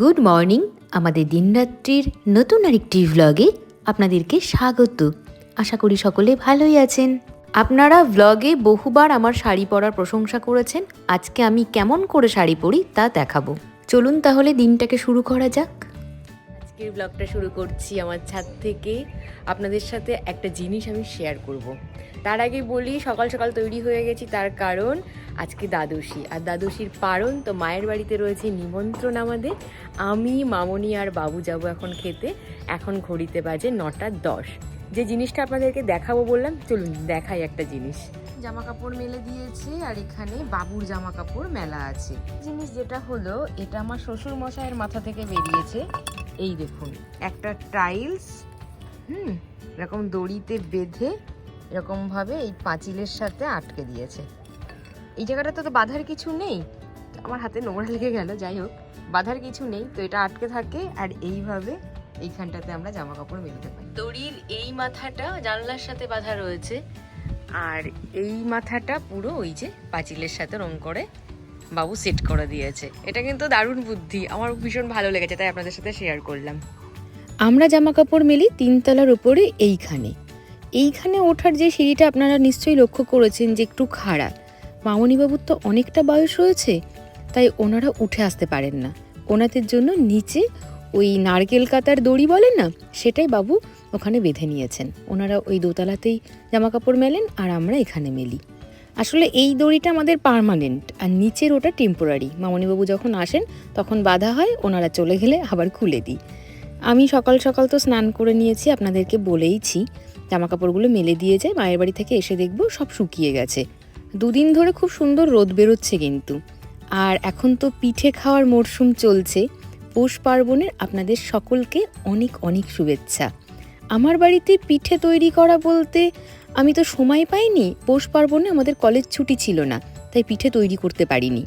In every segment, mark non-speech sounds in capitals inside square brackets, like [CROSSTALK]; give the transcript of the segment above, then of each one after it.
Good morning, আমাদের দিনরাত্রির নতুন আরেকটি ভ্লগে আপনাদেরকে স্বাগত। আশা করি সকলে ভালোই আছেন। আপনারা ভ্লগে বহুবার আমার শাড়ি পরার প্রশংসা করেছেন, আজকে আমি কেমন করে শাড়ি পরি তা দেখাবো। চলুন তাহলে দিনটাকে শুরু করা যাক। আজকের ব্লগটা শুরু করছি আমার ছাদ থেকে। আপনাদের সাথে একটা জিনিস আমি শেয়ার করব। তার আগে বলি, সকাল সকাল তৈরি হয়ে গেছি তার কারণ আজকে দ্বাদশী। আর দ্বাদশীর পারণ তো মায়ের বাড়িতে রয়েছে নিমন্ত্রণ আমাদের। আমি, মামনি আর বাবু যাব এখন খেতে। এখন ঘড়িতে বাজে নটা দশ। যে জিনিসটা আপনাদেরকে দেখাবো বললাম, চলুন দেখাই একটা জিনিস। জামা কাপড় মেলে দিয়েছে আর এখানে বাবুর জামা কাপড় মেলা আছে। জিনিস যেটা হলো, এটা আমার শ্বশুর মশাইয়ের মাথা থেকে বেরিয়েছে। এই দেখুন একটা টাইলস হুম এরকম দড়িতে বেঁধে এরকমভাবে এই পাঁচিলের সাথে আটকে দিয়েছে। এই জায়গাটাতে তো বাধার কিছু নেই। আমার হাতে নোংরা লেগে গেল যাই হোক বাধার কিছু নেই তো এটা আটকে থাকে আর এইভাবে এইখানটাতে আমরা জামা কাপড় মেলতে পারি। দড়ির এই মাথাটা জানলার সাথে বাঁধা রয়েছে। আর এই মাথাটা পুরো ওই যে পাঁচিলের সাথে রং করে বাবু সেট করে দিয়েছে। এটা কিন্তু দারুণ বুদ্ধি। আমার ভীষণ ভালো লেগেছে, তাই আপনাদের সাথে শেয়ার করলাম। আমরা জামা কাপড় মেলি তিনতলার উপরে এইখানে। এইখানে ওঠার যে সিঁড়িটা আপনারা নিশ্চয়ই লক্ষ্য করেছেন যে একটু খাড়া। মামনিবাবুর তো অনেকটা বয়স রয়েছে তাই ওনারা উঠে আসতে পারেন না। ওনাদের জন্য নিচে ওই নারকেল কাতার দড়ি বলেন না, সেটাই বাবু ওখানে বেঁধে নিয়েছেন। ওনারা ওই দোতলাতেই জামা কাপড় মেলেন আর আমরা এখানে মেলি। আসলে এই দড়িটা আমাদের পার্মানেন্ট আর নিচের ওটা টেম্পোরারি মামনিবাবু যখন আসেন, তখন বাধা হয়, ওনারা চলে গেলে আবার খুলে দিই। আমি সকাল সকাল তো স্নান করে নিয়েছি, আপনাদেরকে বলেইছি জামা কাপড়গুলো মেলে দিয়ে যায় মায়ের বাড়ি থেকে এসে দেখব সব শুকিয়ে গেছে। দুদিন ধরে খুব সুন্দর রোদ বেরোচ্ছে কিন্তু। আর এখন তো পিঠে খাওয়ার মরশুম চলছে। পৌষ পার্বণের আপনাদের সকলকে অনেক অনেক শুভেচ্ছা। আমার বাড়িতে পিঠে তৈরি করা বলতে আমি তো সময় পাইনি পৌষ পার্বণে আমাদের কলেজ ছুটি ছিল না তাই পিঠে তৈরি করতে পারিনি।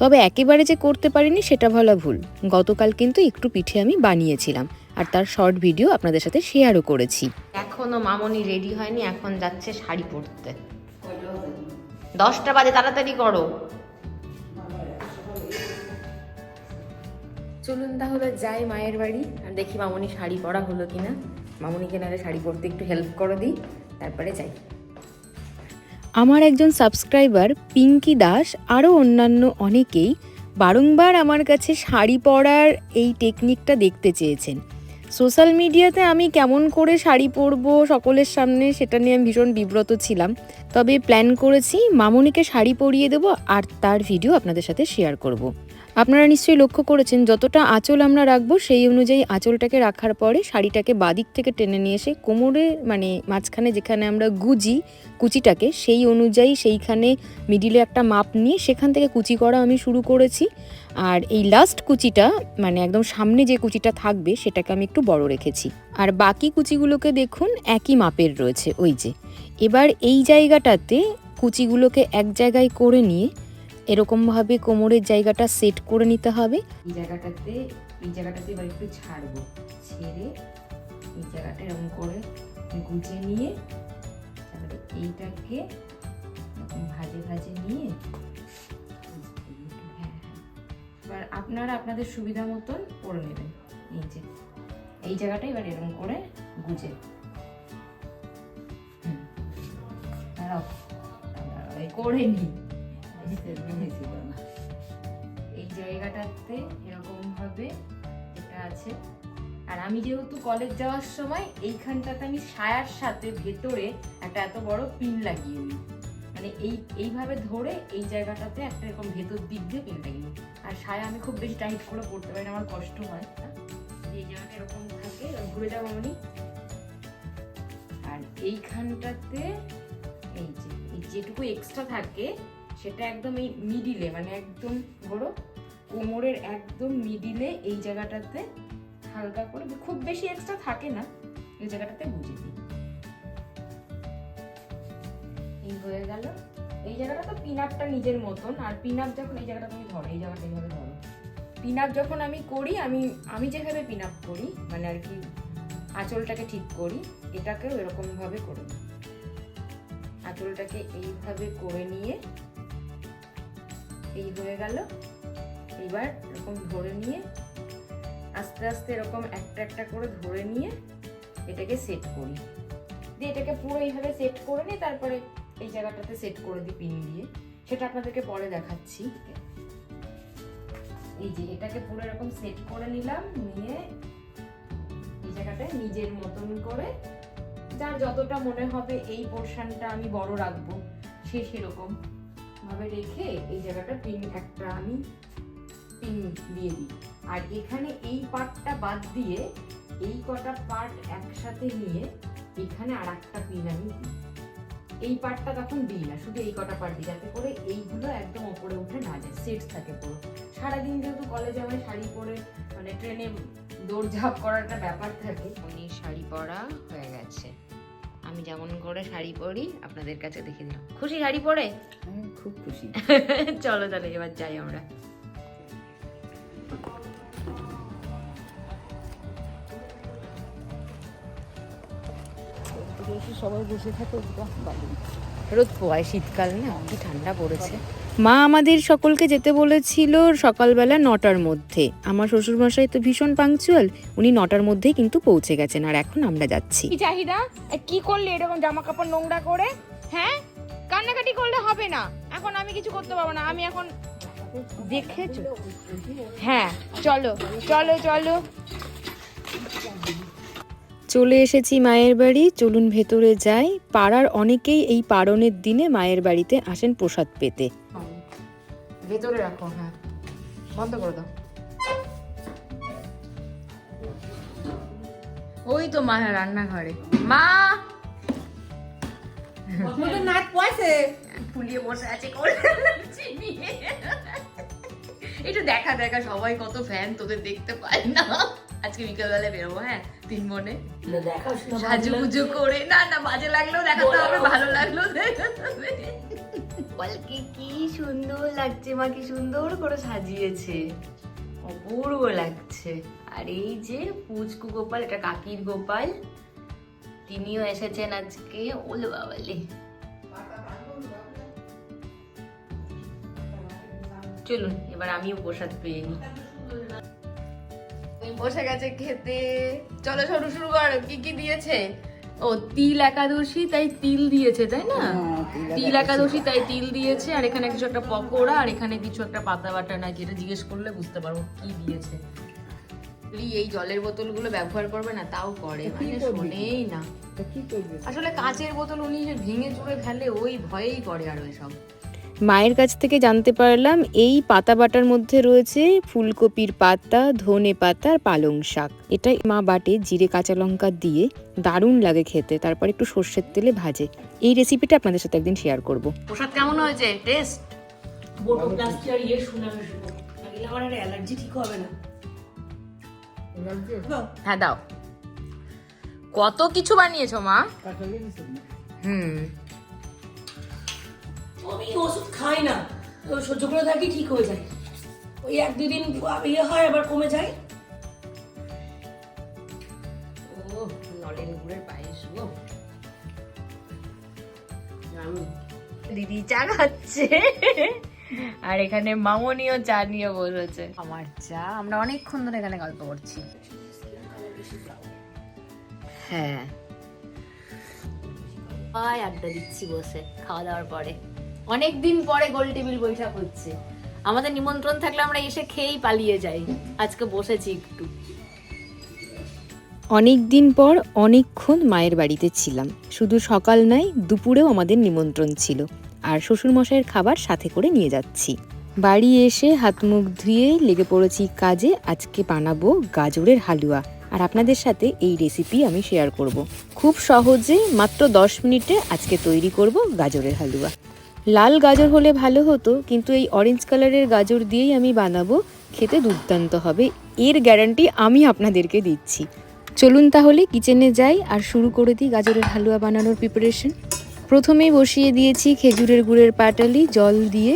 তবে একেবারে যে করতে পারিনি সেটা ভালো ভুল। গতকাল কিন্তু একটু পিঠে আমি বানিয়েছিলাম আর তার শর্ট ভিডিও আপনাদের সাথে শেয়ারও করেছি। এখনও মামনি রেডি হয়নি এখন যাচ্ছে শাড়ি পরতে। দশটা বাজে তাড়াতাড়ি করো। চলুন তাহলে যাই মায়ের বাড়ি আর দেখি মামনি শাড়ি পরা হলো কিনা। মামনিকে নাহলে শাড়ি পরতে একটু হেল্প করে দিই। তারপরে যাই। আমার একজন সাবস্ক্রাইবার, পিঙ্কি দাস, আরও অন্যান্য অনেকেই বারংবার আমার কাছে শাড়ি পরার এই টেকনিকটা দেখতে চেয়েছেন। সোশ্যাল মিডিয়াতে আমি কেমন করে শাড়ি পরবো সকলের সামনে সেটা নিয়ে আমি ভীষণ বিব্রত ছিলাম। তবে প্ল্যান করেছি মামনিকে শাড়ি পরিয়ে দেবো আর তার ভিডিও আপনাদের সাথে শেয়ার করব। আপনারা নিশ্চয়ই লক্ষ্য করেছেন, যতটা আঁচল আমরা রাখব সেই অনুযায়ী আঁচলটাকে রাখার পরে শাড়িটাকে বাদিক থেকে টেনে নিয়ে এসে কোমরে মানে মাঝখানে যেখানে আমরা গুজি কুচিটাকে সেই অনুযায়ী সেইখানে মিডিলে একটা মাপ নিয়ে সেখান থেকে কুচি করা আমি শুরু করেছি। আর এই লাস্ট কুচিটা মানে একদম সামনে যে কুচিটা থাকবে সেটাকে আমি একটু বড় রেখেছি। আর বাকি কুচিগুলোকে দেখুন, একই মাপের রয়েছে, ওই যে। এবার এই জায়গাটাতে কুচিগুলোকে এক জায়গায় করে নিয়ে এরকমভাবে কোমরের জায়গাটা সেট করে নিতে হবে। এই জায়গাটাতে এই জায়গাটাতে এবার একটু ছাড়বো। ছেড়ে এই জায়গাটা এরকম করে গুজে নিয়ে তারপরে এইটাকে ভাজে ভাজে নিয়ে হ্যাঁ, হ্যাঁ। এবার আপনারা আপনাদের সুবিধা মতন করে নেবেন। এই যে এই জায়গাটা এবার এরকম করে গুজে। করে দাঁড়াও, করে নিই এই জায়গাটাতে এরকম ভাবে এটা আছে। আর আমি যেহেতু কলেজ যাওয়ার সময় এইখানটাতে আমি সায়ার সাথে ভেতরে একটা এত বড় পিন লাগিয়ে নিই মানে এই, এইভাবে ধরে এই জায়গাটাতে একটা এরকম ভেতর দিক দিয়ে পিন লাগিয়ে নিই আর সায়া আমি খুব বেশি টাইট করে পড়তে পারি না, আমার কষ্ট হয়। এই জায়গাটা এরকম থাকে ঘুরে যাব আমি। আর এইখানটাতে এই যে, এই যেটুকু এক্সট্রা থাকে সেটা একদম এই মিডিলে মানে একদম ধরো কোমরের একদম মিডিলে এই জায়গাটাতে হালকা করে, খুব বেশি এক্সট্রা থাকে না, এই জায়গাটাতে বুঝে দিই। এই হয়ে গেল। এই জায়গাটা তো পিন আপটা নিজের মতন, আর পিন আপ যখন এই জায়গাটা তুমি ধরো, এই জায়গাটা এইভাবে ধরো। পিন আপ যখন আমি করি, আমি আমি যেভাবে পিন আপ করি মানে আর কি আঁচলটাকে ঠিক করি, এটাকেও এরকমভাবে করে আঁচলটাকে এইভাবে করে নিয়ে এই হয়ে গেল। এবার এরকম ধরে নিয়ে, আস্তে আস্তে এরকম একটা একটা করে ধরে নিয়ে এটাকে সেট করি। দিয়ে এটাকে পুরো এইভাবে সেট করে নিই তারপরে এই জায়গাটাতে সেট করে দিই পিন দিয়ে। সেটা আপনাদেরকে পরে দেখাচ্ছি। এই যে এটাকে পুরো এরকম সেট করে নিলাম, নিয়ে এই জায়গাটায় নিজের মতন করে যার যতটা মনে হবে এই পোর্শনটা আমি বড় রাখব, সে সেরকম। ভাবে রেখে এই জায়গাটা পিন একটা আমি পিন দিয়ে দিই। আর এখানে এই পার্টটা বাদ দিয়ে এই কটা পার্ট একসাথে নিয়ে এখানে আর একটা পিন আমি দিই। এই পার্টটা তখন দিই না, শুধু এই কটা পার্ট দিই, যাতে করে এইগুলো একদম ওপরে উঠে না যায় সেট থাকে পুরো। সারাদিন যেহেতু কলেজে আমার শাড়ি পরে মানে ট্রেনে দৌড়ঝাঁপ করার একটা ব্যাপার থাকে। উনি শাড়ি পরা হয়ে গেছে। আমি যেমন করে শাড়ি পরি আপনাদের কাছে দেখে দিলাম। খুশি শাড়ি পরে? হ্যাঁ, খুব খুশি। [LAUGHS] চলো তাহলে এবার যাই আমরা। সবাই বসে থাকে রোদ পোয়ায় শীতকাল না কি ঠান্ডা পড়েছে। মা আমাদের সকলকে যেতে বলেছিল সকালবেলা নটার মধ্যে। আমার শ্বশুরমশাই তো ভীষণ পাংচুয়াল উনি নটার মধ্যেই কিন্তু পৌঁছে গেছেন আর এখন আমরা যাচ্ছি। কি চাহিদা? কি করলে এরকম জামা কাপড় নোংরা করে? হ্যাঁ? কান্নাকাটি করলে হবে না। এখন আমি কিছু করতে পারব না আমি এখন দেখেছ? হ্যাঁ চলো চলো চলো। চলে এসেছি মায়ের বাড়ি চলুন ভেতরে যাই। পাড়ার অনেকেই এই পারণের দিনে মায়ের বাড়িতে আসেন প্রসাদ পেতে। ভেতরে রাখো হ্যাঁ। বন্ধ করে দাও। ওই তো মা হ্যাঁ, রান্নাঘরে। মা! নাচ পয়সে? ফুলিয়ে বসে আছে কোলে একটু দেখা দেখা সবাই কত ফ্যান তোদের দেখতে পায় না। আজকে বিকেলবেলা বেরোবো হ্যাঁ তিন মনে সাজু পুজো করে। না না বাজে লাগলেও দেখাতে হবে ভালো লাগলেও দেখাতে হবে। বলকে কি সুন্দর লাগছে মা, কি সুন্দর করে সাজিয়েছে। অপূর্ব লাগছে। আর এই যে পুচকু গোপাল, এটা কাকির গোপাল, তিনিও এসেছেন আজকে ওলো বাবালে চলুন, এবার আমিও প্রসাদ পেয়ে নিই। বসে গেছে খেতে। চলো শুরু শুরু কর কি কি দিয়েছে? ও তিল একাদশী তাই তিল দিয়েছে তাই না? তিল একাদশী। তাই তিল দিয়েছে আর এখানে কিছু একটা পকোড়া আর এখানে কিছু একটা পাতা বাটা নাকি এটা জিজ্ঞেস করলে বুঝতে পারব কি দিয়েছে। এই জলের বোতলগুলো ব্যবহার করবে না তাও করে মানে শোনেই না। আসলে কাঁচের বোতল উনি যে ভেঙে চুড়ে ফেলে ওই ভয়েই করে আর ওই সব মায়ের কাছ থেকে জানতে পারলাম এই পাতা বাটার মধ্যে রয়েছে ফুলকপির পাতা ধনে পাতা আর পালং শাক। এটা মা বাটে জিরে কাঁচা লঙ্কা দিয়ে দারুণ লাগে খেতে। তারপর একটু সর্ষের তেলে ভাজে। এই রেসিপিটা আপনাদের সাথে একদিন শেয়ার করব। প্রসাদ কেমন হয়েছে? টেস্ট ইয়ে শুনে আমি আমার অ্যালার্জি ঠিক হবে না। হ্যাঁ দাও। কত কিছু বানিয়েছো মা? হুম। আমি ওষুধ খাই না। তো সহ্য করে থাকি ঠিক হয়ে যায়। ওই এক দুই দিন ইয়ে হয় আবার কমে যায়। ও নলেন গুড়ের পায়েস গো দিদি চা খাচ্ছে। আর এখানে মামনিও চা নিয়ে বসেছে। আমার চা আমরা অনেকক্ষণ ধরে এখানে গল্প করছি। হ্যাঁ। আয় আড্ডা দিচ্ছি বসে খাওয়া দাওয়ার পরে। অনেক দিন পরে গোল টেবিল বৈঠক হচ্ছে। আমাদের নিমন্ত্রণ থাকলে আমরা এসে খেয়েই পালিয়ে যাই। আজকে বসেছি একটু। অনেক দিন পর অনেকক্ষণ মায়ের বাড়িতে ছিলাম। শুধু সকাল নয় দুপুরেও আমাদের নিমন্ত্রণ ছিল। আর শ্বশুরমশাইয়ের খাবার সাথে করে নিয়ে যাচ্ছি। বাড়ি এসে হাত মুখ ধুয়ে লেগে পড়েছি কাজে, আজকে বানাবো গাজরের হালুয়া। আর আপনাদের সাথে এই রেসিপি আমি শেয়ার করব। খুব সহজে মাত্র দশ মিনিটে আজকে তৈরি করব গাজরের হালুয়া। লাল গাজর হলে ভালো হতো, কিন্তু এই অরেঞ্জ কালারের গাজর দিয়েই আমি বানাবো। খেতে দুর্দান্ত হবে। এর গ্যারান্টি আমি আপনাদেরকে দিচ্ছি। চলুন তাহলে কিচেনে যাই আর শুরু করে দিই গাজরের হালুয়া বানানোর প্রিপারেশন প্রথমেই বসিয়ে দিয়েছি খেজুরের গুড়ের পাটালি, জল দিয়ে।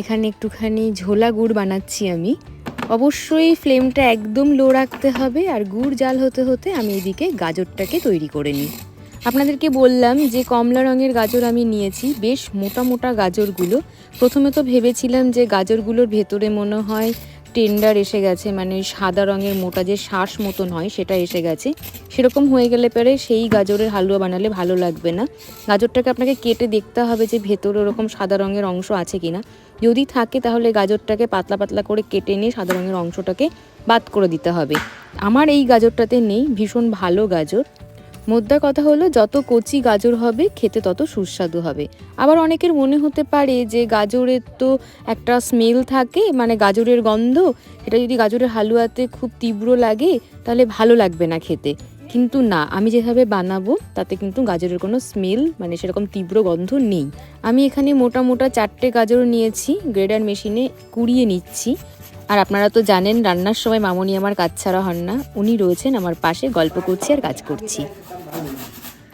এখানে একটুখানি ঝোলা গুড় বানাচ্ছি আমি। অবশ্যই ফ্লেমটা একদম লো রাখতে হবে আর গুড় জাল হতে হতে আমি এদিকে গাজরটাকে তৈরি করে নিই। আপনাদেরকে বললাম যে কমলা রঙের গাজর আমি নিয়েছি, বেশ মোটা মোটা গাজরগুলো। প্রথমে তো ভেবেছিলাম যে গাজরগুলোর ভেতরে মনে হয় টেন্ডার এসে গেছে মানে সাদা রঙের মোটা যে শ্বাস মতন হয় সেটা এসে গেছে। সেরকম হয়ে গেলে পরে সেই গাজরের হালুয়া বানালে ভালো লাগবে না। গাজরটাকে আপনাকে কেটে দেখতে হবে যে ভেতরে ওরকম সাদা রঙের অংশ আছে কিনা। যদি থাকে তাহলে গাজরটাকে পাতলা পাতলা করে কেটে নিয়ে সাদা রঙের অংশটাকে বাদ করে দিতে হবে। আমার এই গাজরটাতে নেই, ভীষণ ভালো গাজর। মোদ্দা কথা হলো, যত কচি গাজর হবে, খেতে তত সুস্বাদু হবে। আবার অনেকের মনে হতে পারে যে গাজরের তো একটা স্মেল থাকে মানে গাজরের গন্ধ, এটা যদি গাজরের হালুয়াতে খুব তীব্র লাগে, তাহলে ভালো লাগবে না খেতে। কিন্তু না, আমি যেভাবে বানাবো, তাতে কিন্তু গাজরের কোনো স্মেল মানে সেরকম তীব্র গন্ধ নেই। আমি এখানে মোটা মোটা চারটে গাজর নিয়েছি, গ্রেডার মেশিনে কুড়িয়ে নিচ্ছি। আর আপনারা তো জানেন রান্নার সময় মামনি আমার কাজ ছাড়া হন না। উনি রয়েছেন আমার পাশে গল্প করছি আর কাজ করছি।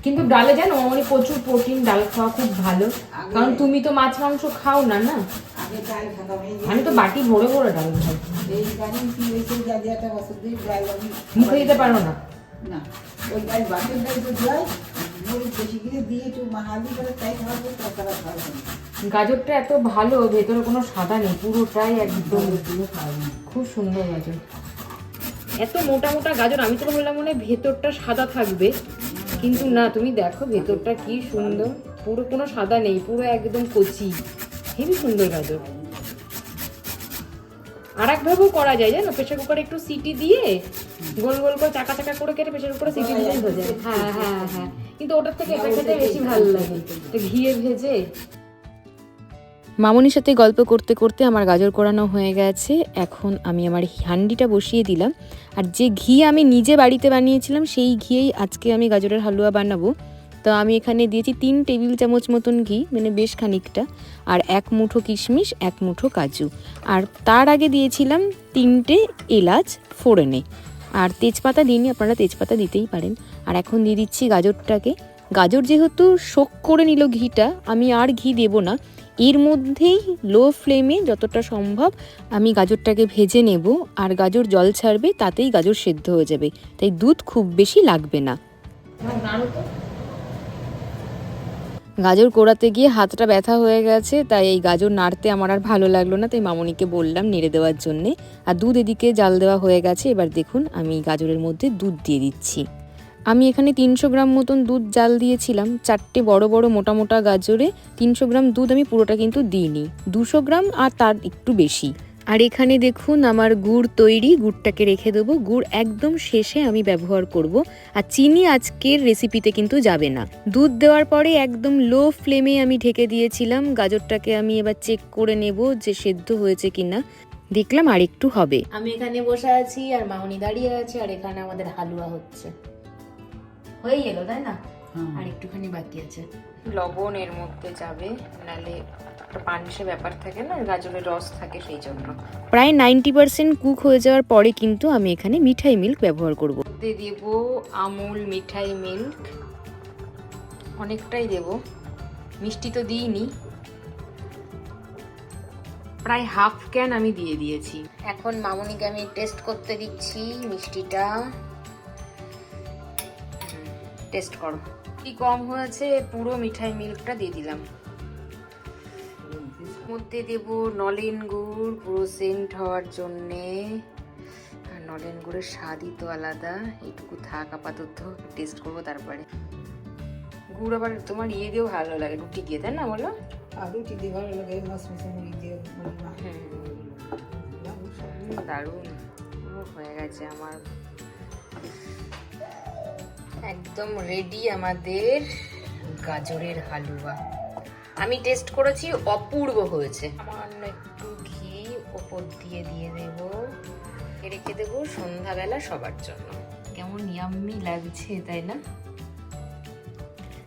কিন্তু ডালে জানো মানে প্রচুর প্রোটিন ডাল খাওয়া খুব ভালো। কারণ তুমি তো মাছ মাংস খাও না না? আমি তো বাটি ভরে ভরে ডাল খাই। মুখে দিতে পারো না? না ওই ডাল বাটের ডাল তো গাজরটা এত ভালো ভেতরে কোনো সাদা নেই পুরোটাই একদম। খুব সুন্দর গাজর। এত মোটা মোটা গাজর আমি তো বললাম মনে ভেতরটা সাদা থাকবে। কিন্তু না তুমি দেখো ভেতরটা কি সুন্দর। পুরো কোনো সাদা নেই পুরো একদম কচি। হেবি সুন্দর গাজর। আর একভাবেও করা যায়, জানো? প্রেশার কুকারে একটু সিটি দিয়ে গোল গোল করে চাকা চাকা করে কেটে প্রেশার কুকারে সিটি দিলেই হয়ে যায়। হ্যাঁ হ্যাঁ হ্যাঁ। কিন্তু ওটার থেকে এটা খেতে বেশি ভালো লাগে। ঘিয়ে ভেজে মামনির সাথে গল্প করতে করতে আমার গাজর কোরানো হয়ে গেছে। এখন আমি আমার হান্ডিটা বসিয়ে দিলাম। আর যে ঘি আমি নিজে বাড়িতে বানিয়েছিলাম, সেই ঘিয়েই আজকে আমি গাজরের হালুয়া বানাবো। তো আমি এখানে দিয়েছি তিন টেবিল চামচ মতন ঘি মানে বেশ খানিকটা, আর এক মুঠো কিশমিশ, এক মুঠো কাজু। আর তার আগে দিয়েছিলাম তিনটে এলাচ ফোড়নে। আর তেজপাতা দিইনি, আপনারা তেজপাতা দিতেই পারেন। আর এখন দিয়ে দিচ্ছি গাজরটাকে। গাজর যেহেতু শোক করে নিল ঘিটা, আমি আর ঘি দেব না। এর মধ্যেই লো ফ্লেমে যতটা সম্ভব আমি গাজরটাকে ভেজে নেব, আর গাজর জল ছাড়বে, তাতেই গাজর সেদ্ধ হয়ে যাবে। তাই দুধ খুব বেশি লাগবে না। গাজর কোড়াতে গিয়ে হাতটা ব্যথা হয়ে গেছে, তাই এই গাজর নাড়তে আমার আর ভালো লাগল না, তাই মামনিকে বললাম নেড়ে দেওয়ার জন্যে। আর দুধ এদিকে জাল দেওয়া হয়ে গেছে, এবার দেখুন আমি গাজরের মধ্যে দুধ দিয়ে দিচ্ছি। আমি এখানে তিনশো গ্রাম মতন দুধ জাল দিয়েছিলাম, চারটে বড় বড় মোটা মোটা গাজরে তিনশো গ্রাম দুধ আমি পুরোটা কিন্তু দিইনি, দুশো গ্রাম আর তার একটু বেশি। আর এখানে দেখুন আমার গুড় তৈরি গুড়টাকে রেখে দেবো। গুড় একদম শেষে আমি ব্যবহার করব। আর চিনি আজকের রেসিপিতে কিন্তু যাবে না। দুধ দেওয়ার পরে একদম লো ফ্লেমে আমি ঢেকে দিয়েছিলাম। গাজরটাকে আমি এবার চেক করে নেব যে সেদ্ধ হয়েছে কিনা। দেখলাম আর একটু হবে। আমি এখানে বসে আছি আর মামনি দাঁড়িয়ে আছে আর এখানে আমাদের হালুয়া হচ্ছে। হয়ে গেল তাই না? আর একটুখানি বাকি আছে। লবণ এর মধ্যে যাবে নালে পানসে ব্যাপার থাকে না গাজরের রস থাকে সেই জন্য। প্রায় নাইনটি পার্সেন্ট কুক হয়ে যাওয়ার পরে কিন্তু আমি এখানে মিঠাই মিল্ক ব্যবহার করব। দিয়ে দেব আমুল মিঠাই মিল্ক। অনেকটাই দেব। মিষ্টি তো দিইনি। প্রায় হাফ ক্যান আমি দিয়ে দিয়েছি। এখন মামনিকে আমি টেস্ট করতে দিচ্ছি মিষ্টিটা। টেস্ট করো। কি কম হয়েছে পুরো মিঠাই মিল্কটা দিয়ে দিলাম। মধ্যে দেব নলেন গুড় পুরো সেন্ট হওয়ার জন্যে। আর নলেন গুড়ের স্বাদই তো আলাদা। এইটুকু থাক আপাতত টেস্ট করব তারপরে। গুড় আবার তোমার ইয়ে দিয়েও ভালো লাগে রুটি দিয়ে তাই না বলো? আর রুটি দিয়ে ভালো লাগে মাছ মুড়ি দিয়ে দারুণ। হয়ে গেছে আমার। একদম রেডি আমাদের গাজরের হালুয়া। আমি টেস্ট করেছি অপূর্ব হয়েছে। সামান্য একটু ঘি ওপর দিয়ে দিয়ে দেব। রেখে দেবো সন্ধ্যাবেলা সবার জন্য। কেমন ইয়াম্মি লাগছে তাই না?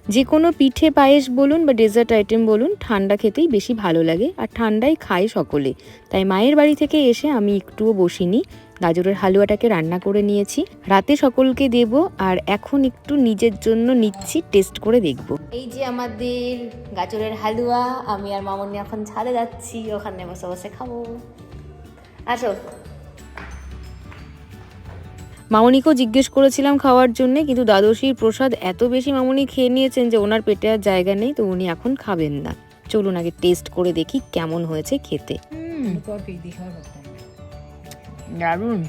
যে কোনো পিঠে পায়েস বলুন বা ডেজার্ট আইটেম বলুন, ঠান্ডা খেতেই বেশি ভালো লাগে আর ঠান্ডাই খায় সকলে। তাই মায়ের বাড়ি থেকে এসে আমি একটুও বসিনি। গাজরের হালুয়াটাকে রান্না করে নিয়েছি। রাতে সকলকে দেব আর এখন একটু নিজের জন্য নিচ্ছি টেস্ট করে দেখব। এই যে আমাদের গাজরের হালুয়া, আমি আর মামনি এখন ছাদে যাচ্ছি, ওখানে বসে বসে খাব। আসো। মামনিকেও জিজ্ঞেস করেছিলাম খাওয়ার জন্যে কিন্তু দ্বাদশীর প্রসাদ এত বেশি মামনি খেয়ে নিয়েছেন যে ওনার পেটে আর জায়গা নেই তো উনি এখন খাবেন না। চলুন আগে টেস্ট করে দেখি কেমন হয়েছে খেতে। দারুণ।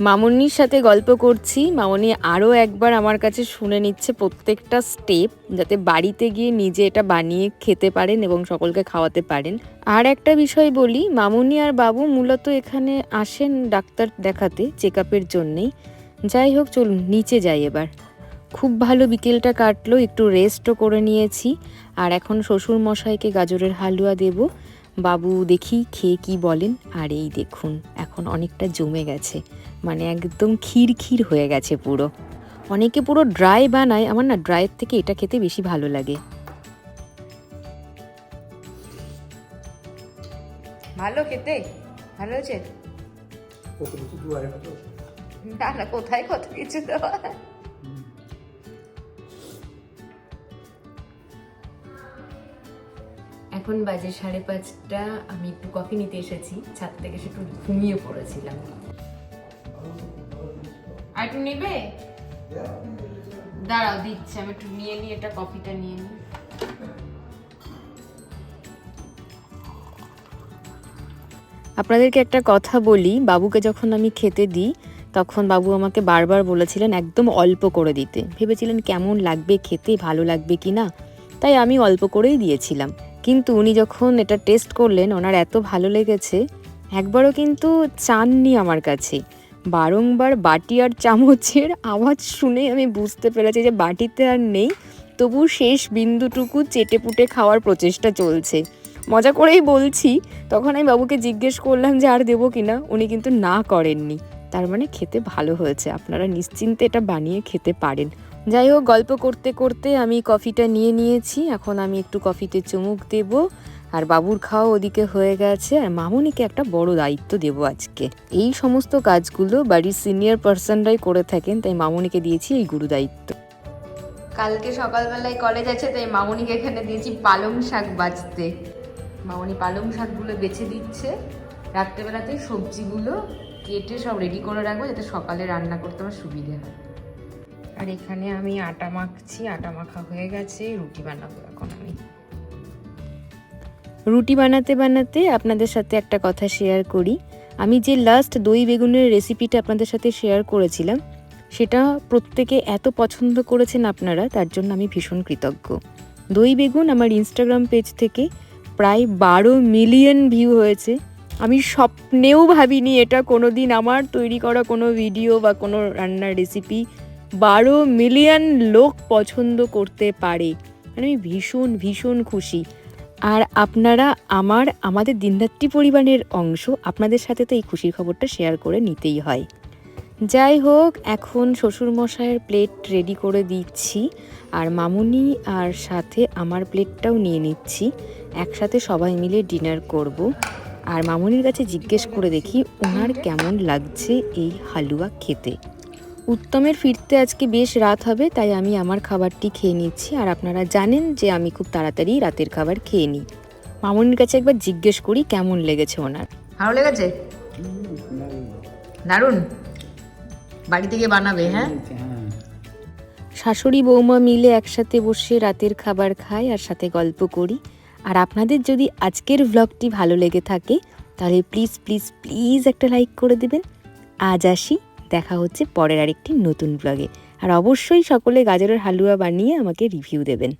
মামনির সাথে গল্প করছি। মামনি আরও একবার আমার কাছে শুনে নিচ্ছে প্রত্যেকটা স্টেপ যাতে বাড়িতে গিয়ে নিজে এটা বানিয়ে খেতে পারেন এবং সকলকে খাওয়াতে পারেন। আর একটা বিষয় বলি, মামনি আর বাবু মূলত এখানে আসেন ডাক্তার দেখাতে চেক আপের জন্যেই। যাই হোক, চলুন, নিচে যাই এবার। খুব ভালো বিকেলটা কাটলো, একটু রেস্টও করে নিয়েছি। আর এখন শ্বশুর মশাইকে গাজরের হালুয়া দেব। বাবু দেখি খেয়ে কি বলেন? আর এই দেখুন এখন অনেকটা জমে গেছে। মানে একদম ক্ষীর ক্ষীর হয়ে গেছে পুরো। অনেকে পুরো ড্রাই বানায় আমার না ড্রাইয়ের থেকে এটা খেতে বেশি ভালো লাগে। ভালো খেতে? ভালো হয়েছে? না না কোথায় কত কিছু দেওয়া এখন বাজে সাড়ে পাঁচটা, আমি একটু কফি নিতে এসেছি। ছাদ থেকে একটু ঘুমিয়ে পড়েছিলাম। আর একটু নেবে? দাঁড়াও, দিচ্ছি। আমি একটু নিয়ে নিই এটা কফিটা নিয়ে নিই। আপনাদেরকে একটা কথা বলি, বাবুকে যখন আমি খেতে দিই, তখন বাবু আমাকে বারবার বলেছিলেন একদম অল্প করে দিতে। ভেবেছিলেন কেমন লাগবে খেতে, ভালো লাগবে কি না তাই আমি অল্প করেই দিয়েছিলাম। কিন্তু উনি যখন এটা টেস্ট করলেন, ওনার এত ভালো লেগেছে, একবারও কিন্তু চাননি আমার কাছে। বারংবার বাটি আর চামচের আওয়াজ শুনে আমি বুঝতে পেরেছি যে বাটিতে আর নেই, তবু শেষ বিন্দুটুকু চেটে পুটে খাওয়ার প্রচেষ্টা চলছে। মজা করেই বলছি, তখন আমি বাবুকে জিজ্ঞেস করলাম যে আর দেবো কিনা, উনি কিন্তু না করেননি। তার মানে খেতে ভালো হয়েছে, আপনারা নিশ্চিন্তে এটা বানিয়ে খেতে পারেন। যাই হোক, গল্প করতে করতে আমি কফিটা নিয়ে নিয়েছি। এখন আমি একটু কফিতে চুমুক দেব। আর বাবুর খাওয়া ওদিকে হয়ে গেছে। আর মামুনিকে একটা বড় দায়িত্ব দেব আজকে। এই সমস্ত কাজগুলো বাড়ির সিনিয়র পার্সনরাই করে থাকেন, তাই মামুনিকে দিয়েছি এই গুরু দায়িত্ব। কালকে সকালবেলায় কলেজ আছে, তাই মামনিকে এখানে দিয়েছি পালং শাক বাছতে মামনি পালং শাকগুলো বেছে দিচ্ছে। রাত্রেবেলাতে সবজিগুলো কেটে সব রেডি করে রাখব, যাতে সকালে রান্না করতে আমার সুবিধে হয়। আর এখানে আমি আটা মাখছি, আটা মাখা হয়ে গেছে, রুটি বানাবো এখন আমি। রুটি বানাতে বানাতে আপনাদের সাথে একটা কথা শেয়ার করি। আমি যে লাস্ট দই বেগুনের রেসিপিটা আপনাদের সাথে শেয়ার করেছিলাম, সেটা প্রত্যেকে এত পছন্দ করেছেন আপনারা, তার জন্য আমি ভীষণ কৃতজ্ঞ। দই বেগুন আমার ইনস্টাগ্রাম পেজ থেকে প্রায় বারো মিলিয়ন ভিউ হয়েছে। আমি স্বপ্নেও ভাবিনি এটা কোনো দিন আমার তৈরি করা কোনো ভিডিও বা কোনো রান্নার রেসিপি বারো মিলিয়ন লোক পছন্দ করতে পারে। মানে আমি ভীষণ ভীষণ খুশি। আর আপনারা আমার, আমাদের দিনরাত্রি পরিবারের অংশ আপনাদের সাথে তো এই খুশির খবরটা শেয়ার করে নিতেই হয়। যাই হোক, এখন শ্বশুরমশাইয়ের প্লেট রেডি করে দিচ্ছি। আর মামুনি আর সাথে আমার প্লেটটাও নিয়ে নিচ্ছি। একসাথে সবাই মিলে ডিনার করব। আর মামুনির কাছে জিজ্ঞেস করে দেখি, ওনার কেমন লাগছে এই হালুয়া খেতে? উত্তমের ফিরতে আজকে বেশ রাত হবে তাই আমি আমার খাবারটি খেয়ে নিচ্ছি। আর আপনারা জানেন যে আমি খুব তাড়াতাড়ি রাতের খাবার খেয়ে নিই। মামুনির কাছে একবার জিজ্ঞেস করি কেমন লেগেছে ওনার? ভালো লেগেছে? দারুণ বাড়ি থেকে বানাবে হ্যাঁ? শাশুড়ি বৌমা মিলে একসাথে বসে রাতের খাবার খাই আর সাথে গল্প করি। আর আপনাদের যদি আজকের ভ্লগটি ভালো লেগে থাকে তাহলে প্লিজ প্লিজ প্লিজ একটা লাইক করে দেবেন। আজ আসি। দেখা হচ্ছে পরের আরেকটি নতুন ব্লগে আর অবশ্যই সকলে গাজরের হালুয়া বানিয়ে আমাকে রিভিউ দেবেন।